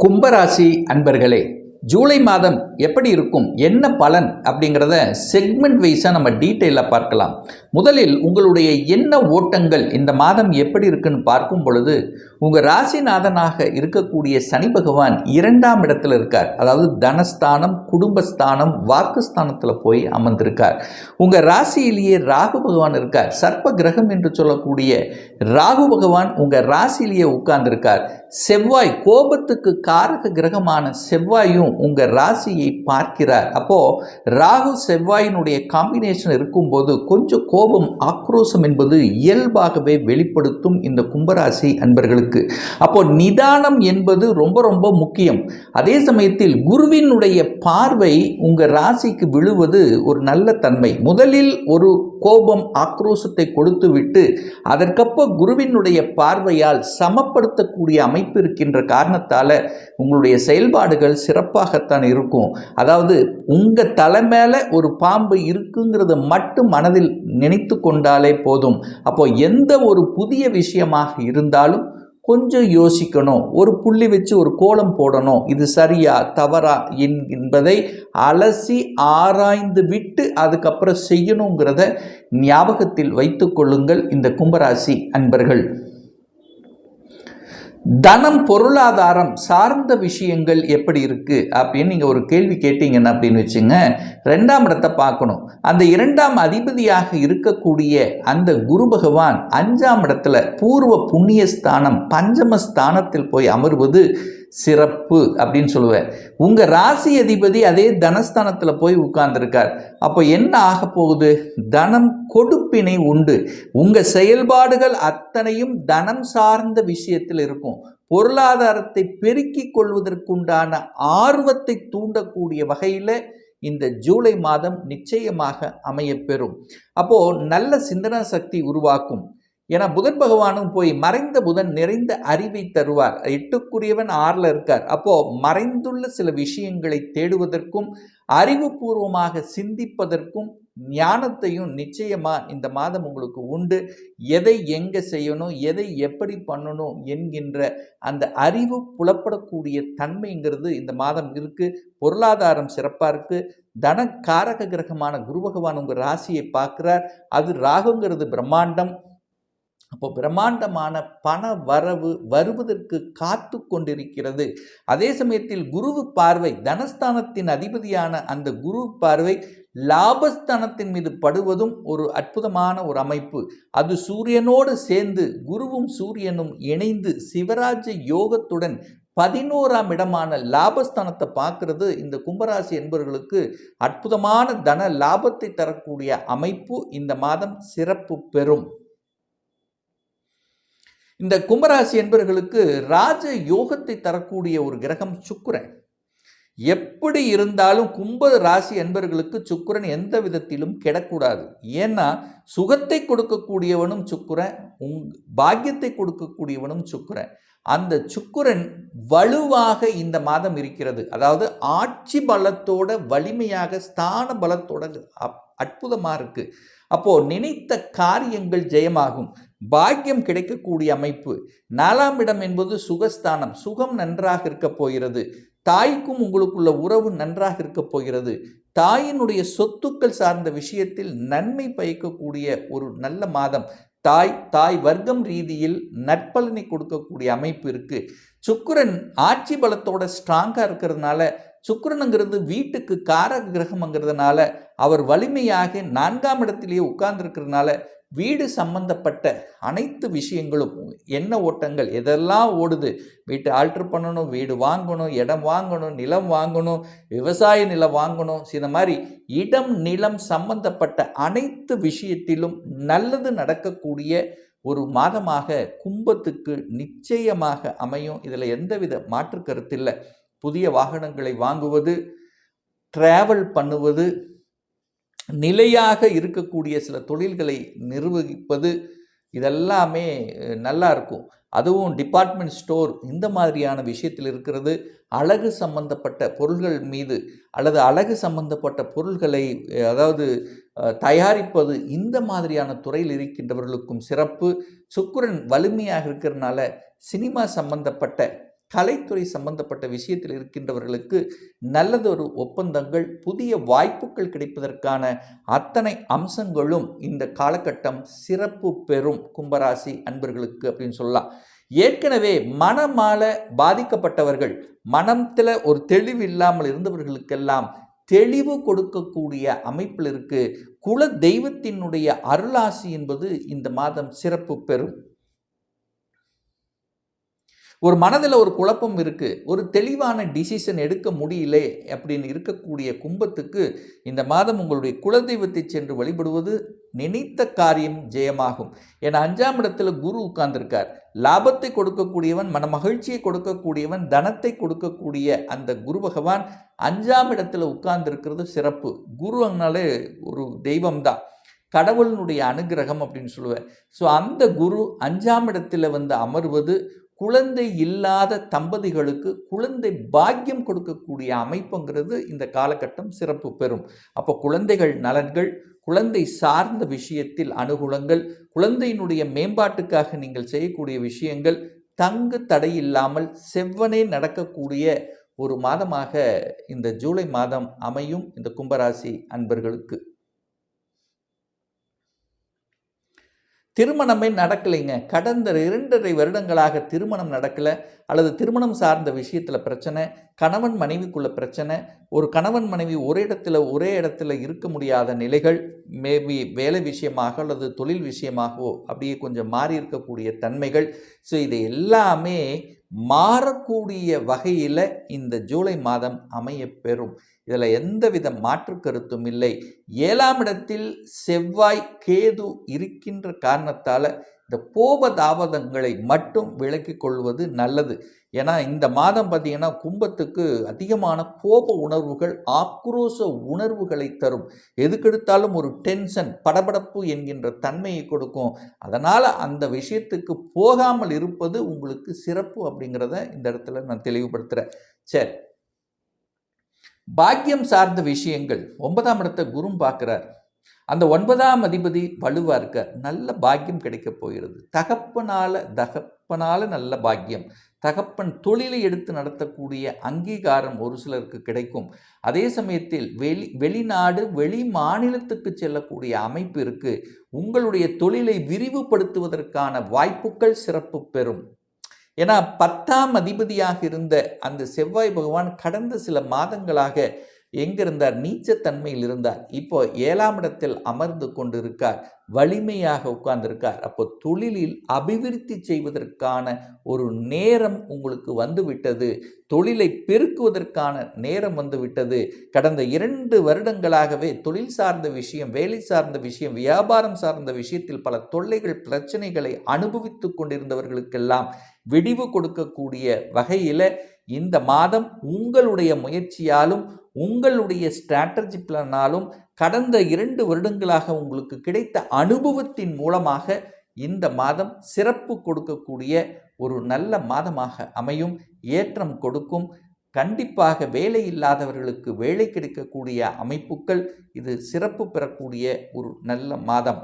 கும்பராசி அன்பர்களே ஜூலை மாதம் எப்படி இருக்கும்? என்ன பலன்? அப்படிங்கிறத செக்மெண்ட் வைஸாக நம்ம டீட்டெயிலாக பார்க்கலாம். முதலில் உங்களுடைய என்ன ஓட்டங்கள்? இந்த மாதம் எப்படி இருக்குன்னு பார்க்கும் பொழுது உங்கள் ராசிநாதனாக இருக்கக்கூடிய சனி பகவான் இரண்டாம் இடத்துல இருக்கார். அதாவது தனஸ்தானம் குடும்பஸ்தானம் வாக்குஸ்தானத்தில் போய் அமர்ந்திருக்கார். உங்கள் ராசியிலேயே ராகு பகவான் இருக்கார். சர்ப்ப கிரகம் என்று சொல்லக்கூடிய ராகு பகவான் உங்கள் ராசியிலேயே உட்கார்ந்திருக்கார். செவ்வாய் கோபத்துக்கு காரக கிரகமான செவ்வாயும் உங்கள் ராசியை பார்க்கிறார். அப்போது ராகு செவ்வாயினுடைய காம்பினேஷன் இருக்கும்போது கொஞ்சம் கோபம் ஆக்ரோஷம் என்பது இயல்பாகவே வெளிப்படுத்தும் இந்த கும்பராசி அன்பர்களுக்கு. அப்போ நிதானம் என்பது ரொம்ப ரொம்ப முக்கியம். அதே சமயத்தில் குருவினுடைய பார்வை உங்கள் ராசிக்கு விழுவது ஒரு நல்ல தன்மை. முதலில் ஒரு கோபம் ஆக்ரோஷத்தை கொடுத்துவிட்டு அதற்கப்போ அதற்கப்ப குருவினுடைய பார்வையால் சமப்படுத்தக்கூடிய அமைப்பு இருக்கின்ற காரணத்தால் உங்களுடைய செயல்பாடுகள் சிறப்பாகத்தான் இருக்கும். அதாவது உங்கள் தலை மேலே ஒரு பாம்பு இருக்குங்கிறத மட்டும் மனதில் நினைத்து கொண்டாலே போதும். அப்போ எந்த ஒரு புதிய விஷயமாக இருந்தாலும் கொஞ்சம் யோசிக்கணும். ஒரு புள்ளி வச்சு ஒரு கோலம் போடணும். இது சரியா தவறா என்- என்பதை அலசி ஆராய்ந்து விட்டு அதுக்கப்புறம் செய்யணுங்கிறத ஞாபகத்தில் வைத்து கொள்ளுங்கள் இந்த கும்பராசி அன்பர்கள். தனம் பொருளாதாரம் சார்ந்த விஷயங்கள் எப்படி இருக்குது அப்படின்னு நீங்கள் ஒரு கேள்வி கேட்டீங்கன்னா அப்படின்னு வச்சுங்க ரெண்டாம் இடத்தை பார்க்கணும். அந்த இரண்டாம் அதிபதியாக இருக்கக்கூடிய அந்த குரு பகவான் அஞ்சாம் இடத்துல பூர்வ புண்ணிய ஸ்தானம் பஞ்சம ஸ்தானத்தில் போய் அமர்வது சிறப்பு அப்படின்னு சொல்லுவேன். உங்கள் ராசி அதிபதி அதே தனஸ்தானத்தில் போய் உட்கார்ந்துருக்கார். அப்போ என்ன ஆக போகுது? தனம் கொடுப்பினை உண்டு. உங்கள் செயல்பாடுகள் அத்தனையும் தனம் சார்ந்த விஷயத்தில் இருக்கும். பொருளாதாரத்தை பெருக்கிக் கொள்வதற்குண்டான ஆர்வத்தை தூண்டக்கூடிய வகையில் இந்த ஜூலை மாதம் நிச்சயமாக அமையப்பெறும். அப்போது நல்ல சிந்தனா சக்தி உருவாக்கும். ஏன்னா புதன் பகவானும் போய் மறைந்த புதன் நிறைந்த அறிவை தருவார். எட்டுக்குரியவன் ஆறில் இருக்கார். அப்போது மறைந்துள்ள சில விஷயங்களை தேடுவதற்கும் அறிவுபூர்வமாக சிந்திப்பதற்கும் ஞானத்தையும் நிச்சயமாக இந்த மாதம் உங்களுக்கு உண்டு. எதை எங்கே செய்யணும் எதை எப்படி பண்ணணும் என்கின்ற அந்த அறிவு புலப்படக்கூடிய தன்மைங்கிறது இந்த மாதம் இருக்குது பொருளாதாரம் சிறப்பாக இருக்குது தன காரக கிரகமான குரு பகவான் உங்கள் ராசியை பார்க்குறார். அது ராகுங்கிறது பிரம்மாண்டம். அப்போ பிரம்மாண்டமான பண வரவு வருவதற்கு காத்து கொண்டிருக்கிறது. அதே சமயத்தில் குருவு பார்வை தனஸ்தானத்தின் அதிபதியான அந்த குரு பார்வை லாபஸ்தானத்தின் மீது படுவதும் ஒரு அற்புதமான ஒரு அமைப்பு. அது சூரியனோடு சேர்ந்து குருவும் சூரியனும் இணைந்து சிவராஜ யோகத்துடன் பதினோராம் இடமான லாபஸ்தானத்தை பார்க்கறது. இந்த கும்பராசி என்பவர்களுக்கு அற்புதமான தன லாபத்தை தரக்கூடிய அமைப்பு இந்த மாதம் சிறப்பு பெறும். இந்த கும்பராசி என்பர்களுக்கு ராஜ யோகத்தை தரக்கூடிய ஒரு கிரகம் சுக்கரன். எப்படி இருந்தாலும் கும்ப ராசி என்பர்களுக்கு சுக்கிரன் எந்த விதத்திலும் கெடக்கூடாது. ஏன்னா சுகத்தை கொடுக்கக்கூடியவனும் சுக்கரன் உங் பாக்கியத்தை கொடுக்கக்கூடியவனும் சுக்கிரன். அந்த சுக்குரன் வலுவாக இந்த மாதம் இருக்கிறது. அதாவது ஆட்சி பலத்தோட வலிமையாக ஸ்தான பலத்தோட அப்- இருக்குது இருக்கு. அப்போ நினைத்த காரியங்கள் ஜெயமாகும். பாக்கியம் கிடைக்கக்கூடிய அமைப்பு. நாலாம் இடம் என்பது சுகஸ்தானம். சுகம் நன்றாக இருக்க போகிறது. தாய்க்கும் உங்களுக்குள்ள உறவு நன்றாக இருக்க போகிறது. தாயினுடைய சொத்துக்கள் சார்ந்த விஷயத்தில் நன்மை பயக்கக்கூடிய ஒரு நல்ல மாதம். தாய் தாய் வர்க்கம் ரீதியில் நற்பலனை கொடுக்கக்கூடிய அமைப்பு இருக்குது சுக்கரன் ஆட்சி பலத்தோட ஸ்ட்ராங்காக இருக்கிறதுனால சுக்கரனுங்கிறது வீட்டுக்கு கார கிரகம்ங்கிறதுனால அவர் வலிமையாக நான்காம் இடத்திலேயே உட்கார்ந்துருக்கிறதுனால வீடு சம்பந்தப்பட்ட அனைத்து விஷயங்களும் என்ன ஓட்டங்கள் எதெல்லாம் ஓடுது? வீட்டை ஆல்ட்ரு பண்ணணும் வீடு வாங்கணும் இடம் வாங்கணும் நிலம் வாங்கணும் விவசாய நிலம் வாங்கணும். இந்த மாதிரி இடம் நிலம் சம்பந்தப்பட்ட அனைத்து விஷயத்திலும் நல்லது நடக்கக்கூடிய ஒரு மாதமாக கும்பத்துக்கு நிச்சயமாக அமையும். இதில் எந்தவித மாற்று கருத்தில்லை புதிய வாகனங்களை வாங்குவது டிராவல் பண்ணுவது நிலையாக இருக்கக்கூடிய சில தொழில்களை நிர்வகிப்பது இதெல்லாமே நல்லா இருக்கும். அதுவும் டிபார்ட்மெண்ட் ஸ்டோர் இந்த மாதிரியான விஷயத்தில் இருக்கிறது. அழகு சம்பந்தப்பட்ட பொருள்கள் மீது அல்லது அழகு சம்பந்தப்பட்ட பொருள்களை அதாவது தயாரிப்பது இந்த மாதிரியான துறையில் இருக்கின்றவர்களுக்கும் சிறப்பு. சுக்குரன் வலிமையாக இருக்கிறதுனால சினிமா சம்பந்தப்பட்ட கலைத்துறை சம்பந்தப்பட்ட விஷயத்தில் இருக்கின்றவர்களுக்கு நல்லதொரு ஒப்பந்தங்கள் புதிய வாய்ப்புகள் கிடைப்பதற்கான அத்தனை அம்சங்களும் இந்த காலகட்டம் சிறப்பு பெறும் கும்பராசி அன்பர்களுக்கு அப்படின்னு சொல்லலாம். ஏற்கனவே மனமால பாதிக்கப்பட்டவர்கள் மனத்தில் ஒரு தெளிவு இல்லாமல் இருந்தவர்களுக்கெல்லாம் தெளிவு கொடுக்கக்கூடிய அமைப்பில் இருக்கு. குல தெய்வத்தினுடைய அருளாசி என்பது இந்த மாதம் சிறப்பு பெறும். ஒரு மனதில் ஒரு குழப்பம் இருக்குது ஒரு தெளிவான டிசிஷன் எடுக்க முடியலே அப்படின்னு இருக்கக்கூடிய கும்பத்துக்கு இந்த மாதம் உங்களுடைய குலதெய்வத்தை சென்று வழிபடுவது நினைத்த காரியம் ஜெயமாகும். ஏன்னா அஞ்சாம் இடத்துல குரு உட்கார்ந்திருக்கார். லாபத்தை கொடுக்கக்கூடியவன் மன மகிழ்ச்சியை கொடுக்கக்கூடியவன் தனத்தை கொடுக்கக்கூடிய அந்த குரு பகவான் அஞ்சாம் இடத்துல உட்கார்ந்துருக்கிறது சிறப்பு. குருனாலே ஒரு தெய்வம் தான் கடவுளினுடைய அனுகிரகம் அப்படின்னு சொல்லுவேன் ஸோ அந்த குரு அஞ்சாம் இடத்துல வந்து அமர்வது குழந்தை இல்லாத தம்பதிகளுக்கு குழந்தை பாக்கியம் கொடுக்கக்கூடிய அமைப்புங்கிறது இந்த காலகட்டம் சிறப்பு பெறும். அப்போ குழந்தைகள் நலன்கள் குழந்தை சார்ந்த விஷயத்தில் அனுகூலங்கள் குழந்தையினுடைய மேம்பாட்டுக்காக நீங்கள் செய்யக்கூடிய விஷயங்கள் தங்கு தடை இல்லாமல் செவ்வனே நடக்கக்கூடிய ஒரு மாதமாக இந்த ஜூலை மாதம் அமையும் இந்த கும்பராசி அன்பர்களுக்கு. திருமணமே நடக்கலைங்க. கடந்த இரண்டரை வருடங்களாக திருமணம் நடக்கலை. அல்லது திருமணம் சார்ந்த விஷயத்தில் பிரச்சனை கணவன் மனைவிக்குள்ள பிரச்சனை ஒரு கணவன் மனைவி ஒரே இடத்துல ஒரே இடத்துல இருக்க முடியாத நிலைகள் மேபி வேலை விஷயமாக அல்லது தொழில் விஷயமாகவோ அப்படியே கொஞ்சம் மாறி இருக்கக்கூடிய தன்மைகள். ஸோ இது எல்லாமே மாறக்கூடிய வகையில் இந்த ஜூலை மாதம் அமைய பெறும் இதில் எந்தவித மாற்று கருத்தும் இல்லை. ஏழாம் இடத்தில் செவ்வாய் கேது இருக்கின்ற காரணத்தால் இந்த கோப தாவதங்களை மட்டும் விலக்கி கொள்வது நல்லது. ஏன்னா இந்த மாதம் பார்த்திங்கன்னா கும்பத்துக்கு அதிகமான கோப உணர்வுகள் ஆக்ரோஷ உணர்வுகளை தரும். எதுக்கெடுத்தாலும் ஒரு டென்ஷன் படபடப்பு என்கின்ற தன்மையை கொடுக்கும். அதனால் அந்த விஷயத்துக்கு போகாமல் இருப்பது உங்களுக்கு சிறப்பு அப்படிங்கிறத இந்த இடத்துல நான் தெளிவுபடுத்துகிறேன் சரி. பாக்கியம் சார்ந்த விஷயங்கள். ஒன்பதாம் இடத்தை குரும் பார்க்குறார். அந்த ஒன்பதாம் அதிபதி வலுவாக இருக்க நல்ல பாக்கியம் கிடைக்க போகிறது. தகப்பனால் தகப்பனால் நல்ல பாக்கியம். தகப்பன் தொழிலை எடுத்து நடத்தக்கூடிய அங்கீகாரம் ஒரு சிலருக்கு கிடைக்கும். அதே சமயத்தில் வெளி வெளிநாடு வெளி மாநிலத்துக்கு செல்லக்கூடிய அமைப்பு இருக்குது உங்களுடைய தொழிலை விரிவுபடுத்துவதற்கான வாய்ப்புகள் சிறப்பு பெறும். ஏன்னா பத்தாம் அதிபதியாக இருந்த அந்த செவ்வாய் பகவான் கடந்த சில மாதங்களாக எங்கிருந்தார்? நீச்சத்தன்மையில் இருந்தார் இப்போ ஏழாம் இடத்தில் அமர்ந்து கொண்டிருக்கார். வலிமையாக உட்கார்ந்திருக்கார். அப்போ தொழிலில் அபிவிருத்தி செய்வதற்கான ஒரு நேரம் உங்களுக்கு வந்துவிட்டது. தொழிலை பெருக்குவதற்கான நேரம் வந்துவிட்டது. கடந்த இரண்டு வருடங்களாகவே தொழில் சார்ந்த விஷயம் வேலை சார்ந்த விஷயம் வியாபாரம் சார்ந்த விஷயத்தில் பல தொல்லைகள் பிரச்சனைகளை அனுபவித்து கொண்டிருந்தவர்களுக்கெல்லாம் விடிவு கொடுக்கக்கூடிய வகையில் இந்த மாதம் உங்களுடைய முயற்சியாலும் உங்களுடைய ஸ்ட்ராட்டஜி பிளானாலும் கடந்த இரண்டு வருடங்களாக உங்களுக்கு கிடைத்த அனுபவத்தின் மூலமாக இந்த மாதம் சிறப்பு கொடுக்கக்கூடிய ஒரு நல்ல மாதமாக அமையும் ஏற்றம் கொடுக்கும். கண்டிப்பாக வேலை இல்லாதவர்களுக்கு வேலை கிடைக்கக்கூடிய அமைப்புகள் இது சிறப்பு பெறக்கூடிய ஒரு நல்ல மாதம்.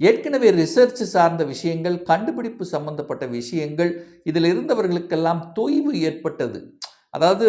ஏற்கனவே ரிசர்ச் சார்ந்த விஷயங்கள் கண்டுபிடிப்பு சம்பந்தப்பட்ட விஷயங்கள் இதில் இருந்தவர்களுக்கெல்லாம் தொய்வு ஏற்பட்டது. அதாவது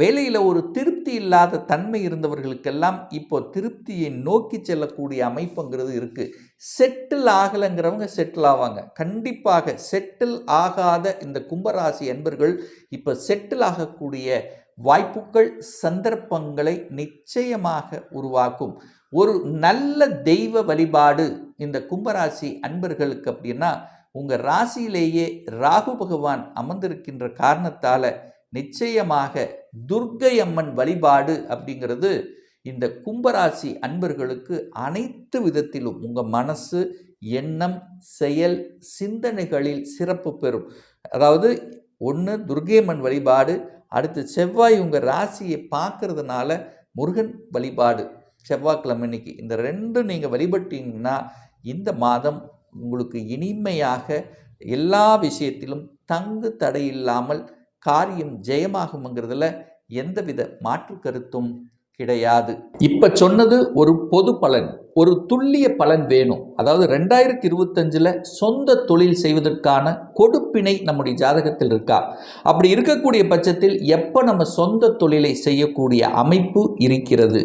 வேலையில் ஒரு திருப்தி இல்லாத தன்மை இருந்தவர்களுக்கெல்லாம் இப்போ திருப்தியை நோக்கி செல்லக்கூடிய அமைப்புங்கிறது இருக்குது செட்டில் ஆகலைங்கிறவங்க செட்டில் ஆவாங்க. கண்டிப்பாக செட்டில் ஆகாத இந்த கும்பராசி என்பர்கள் இப்போ செட்டில் ஆகக்கூடிய வாய்ப்புகள் சந்தர்ப்பங்களை நிச்சயமாக உருவாக்கும். ஒரு நல்ல தெய்வ வழிபாடு இந்த கும்பராசி அன்பர்களுக்கு அப்படின்னா உங்கள் ராசியிலேயே ராகு பகவான் அமர்ந்திருக்கின்ற காரணத்தால் நிச்சயமாக துர்க்கை அம்மன் வழிபாடு அப்படிங்கிறது இந்த கும்பராசி அன்பர்களுக்கு அனைத்து விதத்திலும் உங்கள் மனசு எண்ணம் செயல் சிந்தனைகளில் சிறப்பு பெறும். அதாவது ஒன்று துர்கேமன் வழிபாடு அடுத்து செவ்வாய் உங்கள் ராசியை பார்க்கறதுனால முருகன் வழிபாடு செவ்வாய்க்கிழமை இன்னைக்கு. இந்த ரெண்டும் நீங்கள் வழிபட்டீங்கன்னா இந்த மாதம் உங்களுக்கு இனிமையாக எல்லா விஷயத்திலும் தங்கு தடையில்லாமல் காரியம் ஜெயமாகுங்கிறதுல எந்தவித மாற்று கருத்தும் கிடையாது. இப்போ சொன்னது ஒரு பொது பலன் ஒரு துல்லிய பலன் வேணும். அதாவது ரெண்டாயிரத்தி இருபத்தஞ்சில் சொந்த தொழில் செய்வதற்கான கொடுப்பினை நம்முடைய ஜாதகத்தில் இருக்கா? அப்படி இருக்கக்கூடிய பட்சத்தில் எப்போ நம்ம சொந்த தொழிலை செய்யக்கூடிய அமைப்பு இருக்கிறது?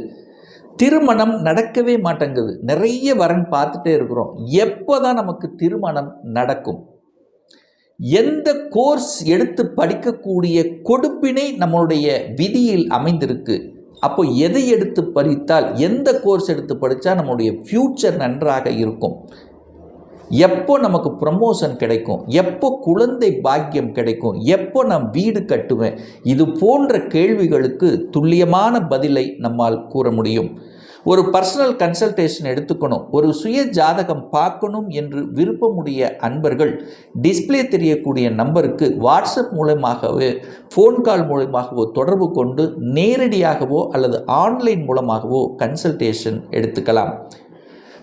திருமணம் நடக்கவே மாட்டேங்குது. நிறைய வரன் பார்த்துட்டே இருக்கிறோம். எப்போ தான் நமக்கு திருமணம் நடக்கும்? எந்த கோர்ஸ் எடுத்து படிக்கக்கூடிய கொடுப்பினை நம்மளுடைய விதியில் அமைந்திருக்கு? அப்போ எதை எடுத்து படித்தால் எந்த கோர்ஸ் எடுத்து படித்தா நம்மளுடைய ஃப்யூச்சர் நன்றாக இருக்கும்? எப்போ நமக்கு ப்ரமோஷன் கிடைக்கும்? எப்போ குழந்தை பாக்கியம் கிடைக்கும்? எப்போ நான் வீடு கட்டுவேன்? இது போன்ற கேள்விகளுக்கு துல்லியமான பதிலை நம்மால் கூற முடியும். ஒரு பர்சனல் கன்சல்டேஷன் எடுத்துக்கணும். ஒரு சுய ஜாதகம் பார்க்கணும் என்று விருப்பமுடைய அன்பர்கள் டிஸ்ப்ளே தெரியக்கூடிய நம்பருக்கு வாட்ஸ்அப் மூலமாகவோ ஃபோன் கால் மூலமாகவோ தொடர்பு கொண்டு நேரடியாகவோ அல்லது ஆன்லைன் மூலமாகவோ கன்சல்டேஷன் எடுத்துக்கலாம்.